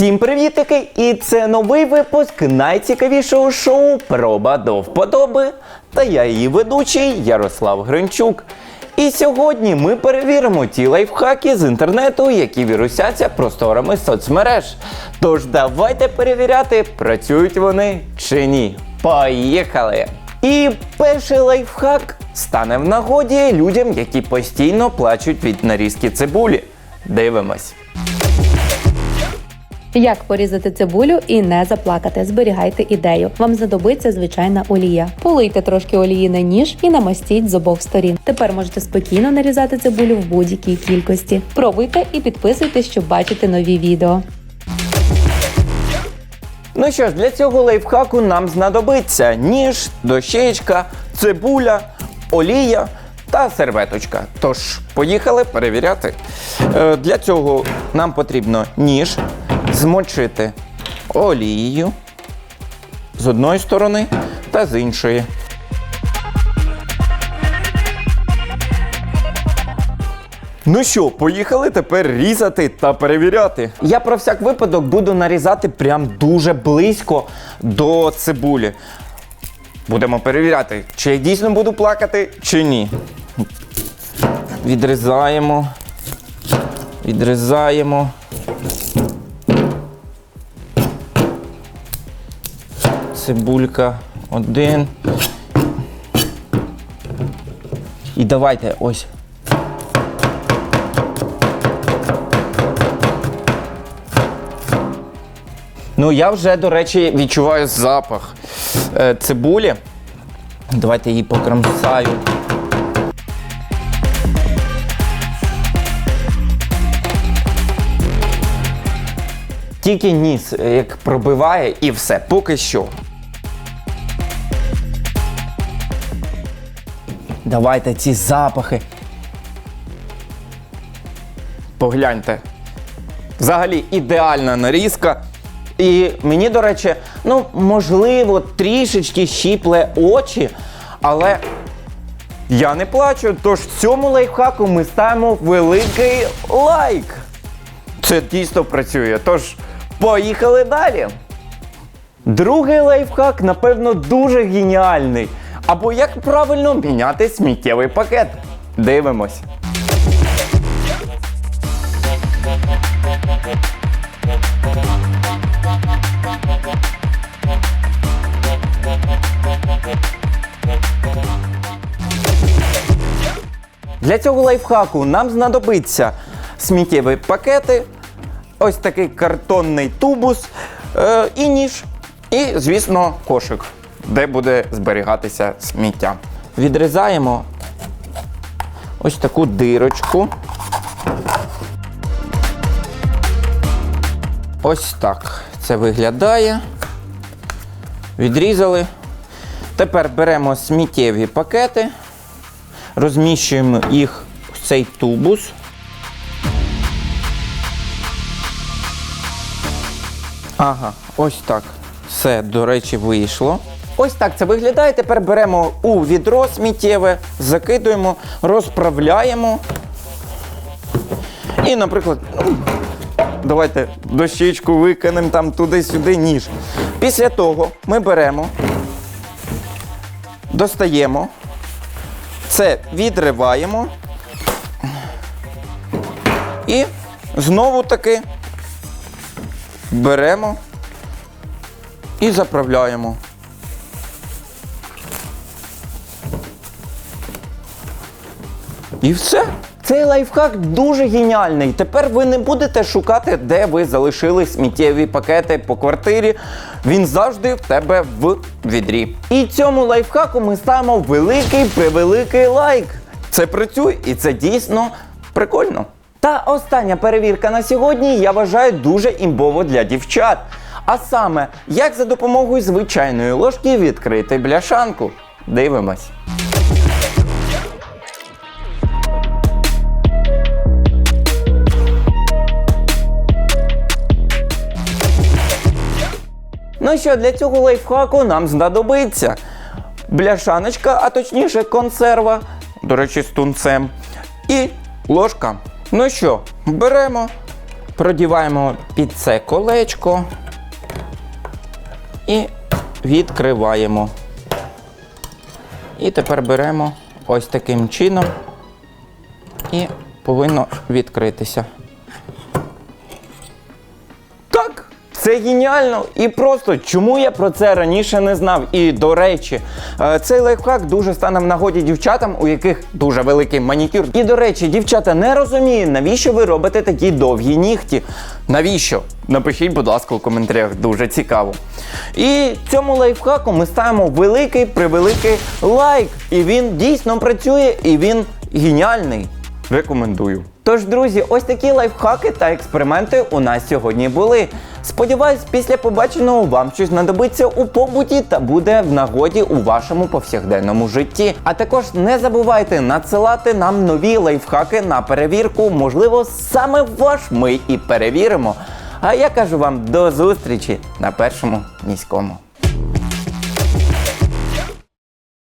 Всім привітики! І це новий випуск найцікавішого шоу Проба до вподоби. Та я її ведучий Ярослав Гринчук. І сьогодні ми перевіримо ті лайфхаки з інтернету, які вірусяться просторами соцмереж. Тож давайте перевіряти, працюють вони чи ні. Поїхали! І перший лайфхак стане в нагоді людям, які постійно плачуть від нарізки цибулі. Дивимось. Як порізати цибулю і не заплакати? Зберігайте ідею. Вам знадобиться звичайна олія. Полийте трошки олії на ніж і намастіть з обох сторін. Тепер можете спокійно нарізати цибулю в будь-якій кількості. Пробуйте і підписуйтесь, щоб бачити нові відео. Ну що ж, для цього лайфхаку нам знадобиться ніж, дощечка, цибуля, олія та серветочка. Тож, поїхали перевіряти. Е, для цього нам потрібно ніж змочити олією з одної сторони та з іншої. Ну що, поїхали тепер різати та перевіряти. Я про всяк випадок буду нарізати прям дуже близько до цибулі. Будемо перевіряти, чи я дійсно буду плакати, чи ні. Відрізаємо. Відрізаємо. Цибулька один. І давайте ось Ну, я вже, до речі, відчуваю запах е, цибулі. Давайте її покромсаю. Тільки ніс е, як пробиває і все, поки що. Давайте ці запахи. Погляньте. Взагалі ідеальна нарізка. І мені, до речі, ну, можливо, трішечки щіпле очі, але я не плачу. Тож цьому лайфхаку ми ставимо великий лайк. Це дійсно працює. Тож, поїхали далі. Другий лайфхак, напевно, дуже геніальний. Або як правильно міняти сміттєвий пакет. Дивимось. Для цього лайфхаку нам знадобиться сміттєві пакети, ось такий картонний тубус е, і ніж, і, звісно, кошик, де буде зберігатися сміття. Відрізаємо ось таку дирочку. Ось так це виглядає. Відрізали. Тепер беремо сміттєві пакети, розміщуємо їх в цей тубус. Ага, ось так. Все, до речі, вийшло. Ось так це виглядає. Тепер беремо у відро сміттєве, закидуємо, розправляємо. І, наприклад, давайте дощечку викинемо там туди-сюди ніж. Після того ми беремо, достаємо, це відриваємо і знову таки беремо і заправляємо. І все. Цей лайфхак дуже геніальний. Тепер ви не будете шукати, де ви залишили сміттєві пакети по квартирі. Він завжди в тебе в відрі. І цьому лайфхаку ми ставимо великий превеликий лайк. Це працює і це дійсно прикольно. Та остання перевірка на сьогодні я вважаю дуже імбово для дівчат. А саме, як за допомогою звичайної ложки відкрити бляшанку. Дивимось. Ну що, для цього лайфхаку нам знадобиться бляшаночка, а точніше консерва, до речі, з тунцем, і ложка. Ну що, беремо, продіваємо під це колечко і відкриваємо. І тепер беремо ось таким чином і повинно відкритися. Це геніально і просто чому я про це раніше не знав. І до речі, е, цей лайфхак дуже стане в нагоді дівчатам, у яких дуже великий манікюр. І до речі, дівчата не розумію, навіщо ви робите такі довгі нігті. Навіщо? Напишіть, будь ласка, у коментарях, дуже цікаво. І цьому лайфхаку ми ставимо великий превеликий лайк. І він дійсно працює, і він геніальний. Рекомендую. Тож, друзі, ось такі лайфхаки та експерименти у нас сьогодні були. Сподіваюсь, після побаченого вам щось знадобиться у побуті та буде в нагоді у вашому повсякденному житті. А також не забувайте надсилати нам нові лайфхаки на перевірку. Можливо, саме ваш ми і перевіримо. А я кажу вам до зустрічі на першому міському.